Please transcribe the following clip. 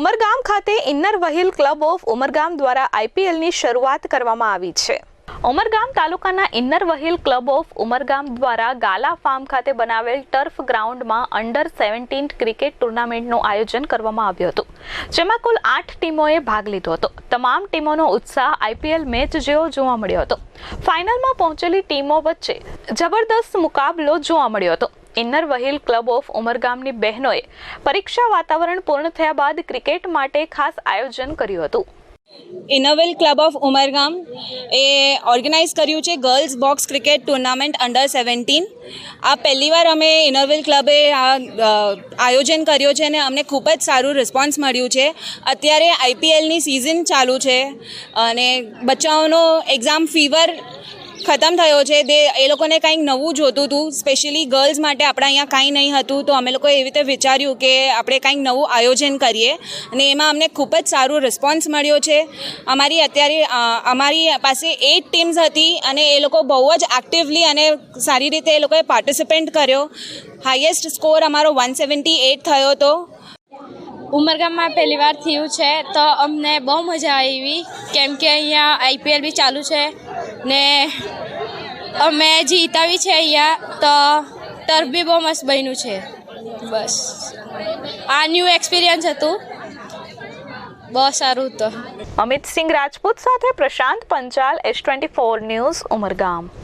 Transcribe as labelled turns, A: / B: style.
A: ઉમરગામ ખાતે inner wheel club of Umargam દ્વારા આઈપીએલની શરૂઆત કરવામાં આવી છે. ઉમરગામ તાલુકાના inner wheel club of Umargam દ્વારા ગાલા ફાર્મ ખાતે બનાવેલ ટર્ફ ગ્રાઉન્ડમાં અંડર સેવન્ટીન ક્રિકેટ ટુર્નામેન્ટનું આયોજન કરવામાં આવ્યું હતું, જેમાં કુલ આઠ ટીમોએ ભાગ લીધો હતો. તમામ ટીમોનો ઉત્સાહ આઈપીએલ મેચ જેવો જોવા મળ્યો હતો. ફાઇનલમાં પહોંચેલી ટીમો વચ્ચે જબરદસ્ત મુકાબલો જોવા મળ્યો હતો. ઇન્નર વહીલ ક્લબ ઓફ ઉમરગામની બહેનોએ પરીક્ષા વાતાવરણ પૂર્ણ થયા બાદ ક્રિકેટ માટે ખાસ આયોજન કર્યું હતું.
B: Inner wheel club of Umargam A organise કર્યું છે girls box cricket tournament under seventeen આ પહેલીવાર અમે ઇનોવેલ ક્લબે આ આયોજન કર્યો છે અને અમને ખૂબ જ સારું રિસ્પોન્સ મળ્યું છે. અત્યારે આઈપીએલની સિઝન ચાલુ છે અને બચ્ચાઓનો એક્ઝામ ફીવર ખતમ થયો છે. તે એ લોકોને કંઈક નવું જોતું હતું સ્પેશિયલી ગર્લ્સ માટે આપણે અહીંયા કાંઈ નહીં હતું, તો અમે લોકોએ એવી રીતે વિચાર્યું કે આપણે કંઈક નવું આયોજન કરીએ. અને એમાં અમને ખૂબ જ સારું રિસ્પોન્સ મળ્યો છે. અમારી અત્યારે અમારી પાસે એટ ટીમ્સ હતી અને એ લોકો બહુ જ એક્ટિવલી અને સારી રીતે એ લોકોએ પાર્ટિસિપેન્ટ કર્યો. હાઈએસ્ટ સ્કોર અમારો વન સેવન્ટી એટ થયો હતો.
C: ઉમરગામમાં પહેલી વાર થયું છે, તો અમને બહુ મજા આવી. કેમ કે અહીંયા આઈપીએલ બી ચાલુ છે. ને અમે જીતાવી છે અહીંયા તો તરબી બહુ મસ્ત બન્યું છે. બસ. આ ન્યૂ એક્સપિરિયન્સ હતું. બહુ સારું હતું
A: અમિત સિંહ રાજપૂત સાથે Prashant Panchal S twenty four news Umargam.